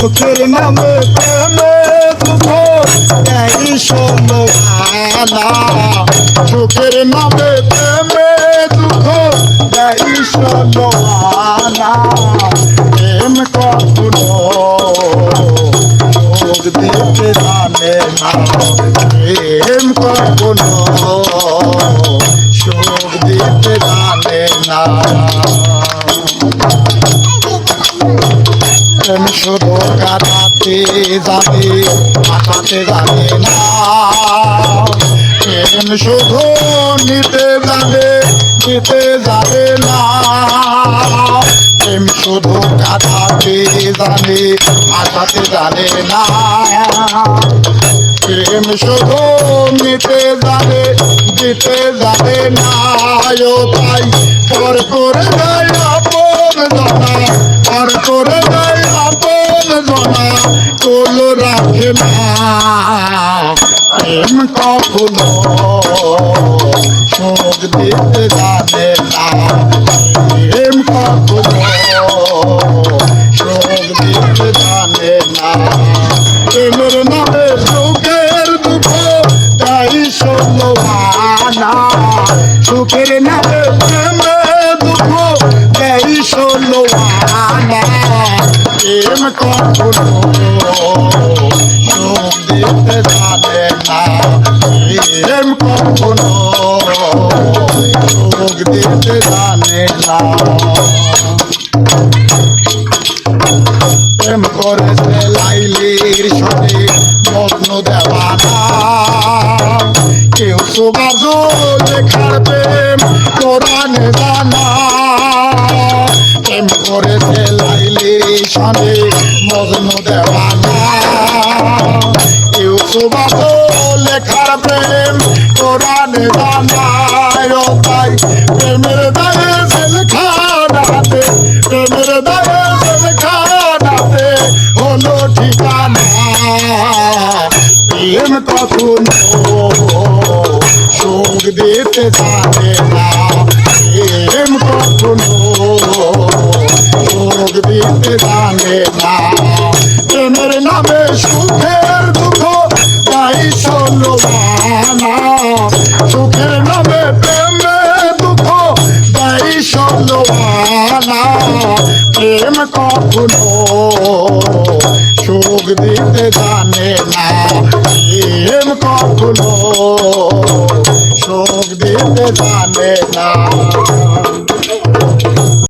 সুখের নামে প্রেমে এই শোনো আনা নামে প্রেমে দুঃখ এই শোনো প্রেম কখনো যোগ দিতে জানে না। প্রেম কখনো যোগ দিতে জানে না। প্রেম শুধু কাটাতে যাবে কাটাতে যাবে না। প্রেম শুধু নিতে যাবে নিতে যাবে না। প্রেম শুধু কাটাতে যাবে কাটাতে যাবে না। প্রেম শুধু নিতে যাবে দিতে যাবে না। তাই পর করে কোল রাখে না। প্রেম কখনো সুখ দিতে জানে না। প্রেম কখনো সুখ দিতে জানে না। প্রেমের নামে সুখের দুঃখ, তাই শোনো আনা। সুখের নামে প্রেম কখনো সুখ দিতে জানে না প্রেম কখনো। সুখ দিতে জানে না। প্রেম করেছে লাইলির সাথে মগ্ন দেওয়ানা কেউ সুবাজ লেখার প্রেম কোরআনে জানা। কেউ লেখার প্রেম, কোরআনে জানা ও তাই প্রেমের দায়ে জেলখানাতে, প্রেমের দায়ে জেলখানাতে হলো ঠিকানা। প্রেম কখনো সুখ দিতে জানে না। প্রেম কখনো সুখ দিতে জানে না। প্রেমের নামে তাই শোনো না সুখের নামে প্রেমে দুঃখ তাই শোনো না প্রেম কখনো সুখ দিতে জানে না প্রেম কখনো সুখ দিতে জানে না